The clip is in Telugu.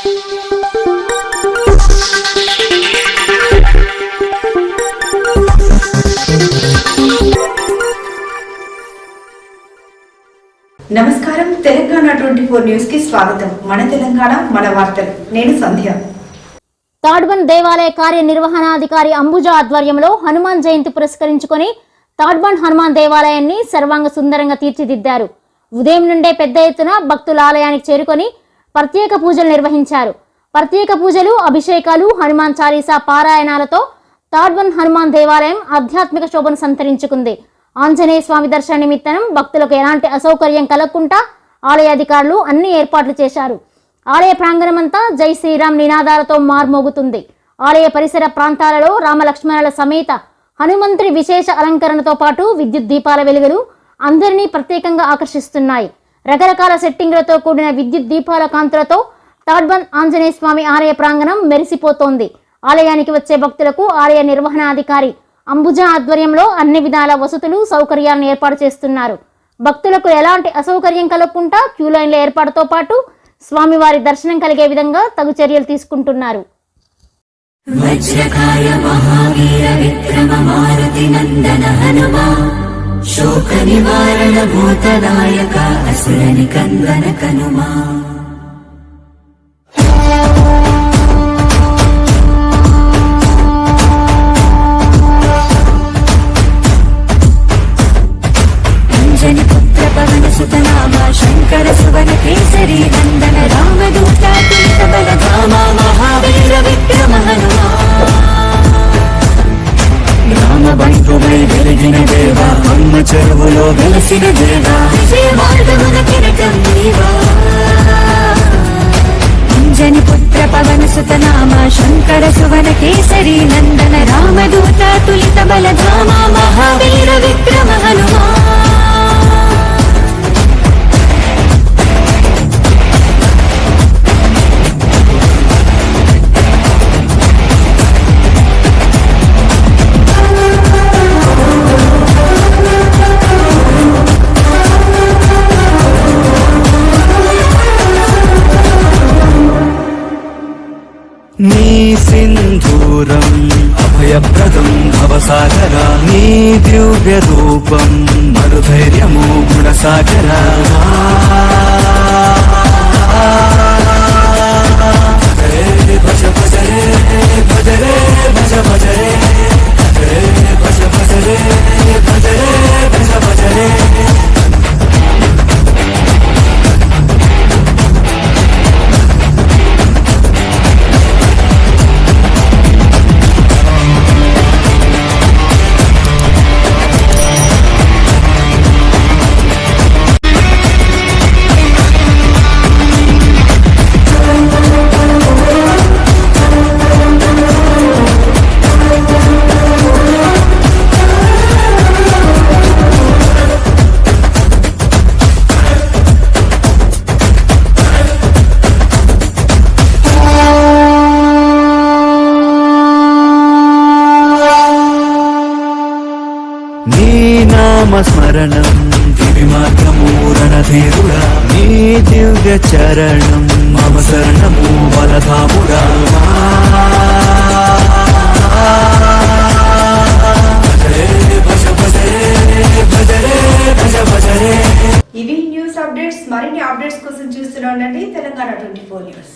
నమస్కారం. తెలంగాణ ట్వంటీ ఫోర్ న్యూస్కి స్వాగతం. మన తెలంగాణ మన వార్తలు. నేను సంధ్య. తాడ్బన్ దేవాలయ కార్యనిర్వహణాధికారి అంబుజ ఆధ్వర్యంలో హనుమాన్ జయంతి పురస్కరించుకొని తాడ్బన్ హనుమాన్ దేవాలయాన్ని సర్వాంగ సుందరంగా తీర్చిదిద్దారు. ఉదయం నుండే పెద్ద ఎత్తున భక్తుల ఆలయానికి చేరుకొని ప్రత్యేక పూజలు నిర్వహించారు. ప్రత్యేక పూజలు అభిషేకాలు హనుమాన్ చాలీసా పారాయణాలతో తాడ్వన్ హనుమాన్ దేవాలయం ఆధ్యాత్మిక శోభను సంతరించుకుంది. ఆంజనేయ స్వామి దర్శన నిమిత్తం భక్తులకు ఎలాంటి అసౌకర్యం కలగకుండా ఆలయ అధికారులు అన్ని ఏర్పాట్లు చేశారు. ఆలయ ప్రాంగణమంతా జై శ్రీరామ్ నినాదాలతో మార్మోగుతుంది. ఆలయ పరిసర ప్రాంతాలలో రామలక్ష్మణుల సమేత హనుమంతుడి విశేష అలంకరణతో పాటు విద్యుత్ దీపాల వెలుగులు అందరినీ ప్రత్యేకంగా ఆకర్షిస్తున్నాయి. రకరకాల సెట్టింగ్లతో కూడిన విద్యుత్ దీపాల కాంతులతో తాడ్బంద్ ఆంజనేయ స్వామి ఆలయ ప్రాంగణం మెరిసిపోతోంది. ఆలయానికి వచ్చే భక్తులకు ఆలయ నిర్వహణాధికారి అంబుజ ఆధ్వర్యంలో అన్ని విధాల వసతులు సౌకర్యాలను ఏర్పాటు చేస్తున్నారు. భక్తులకు ఎలాంటి అసౌకర్యం కలగకుండా క్యూ లైన్ల ఏర్పాటుతో పాటు స్వామివారి దర్శనం కలిగే విధంగా తగు చర్యలు తీసుకుంటున్నారు. వజ్రకాయ మహావీర విక్రమ మారుతి నందన శోక నివారణ భూతదాయక సురని కందన కనుమా. వెలిగిన దేవా అమ్మ చెరువులో వెలసిన దేవా. విజయ అంజని పుత్ర పవన సుతనామ శంకర సువన కేసరి నందన రామదూత తులిత బలద నీ సింధూరం. అభయప్రదం భవసాగర నీ దివ్య రూపం మరుధైర్యము గుణసాగరా. నామ దివి మార్గమూరణ ధీరుడా నీ దివ్య చరణం మమ శరణము బలధాముడా ఇవి న్యూస్ అప్డేట్స్ మరిన్ని అప్డేట్స్ కోసం చూస్తూనే ఉండండి తెలంగాణ ట్వంటీ ఫోర్ న్యూస్.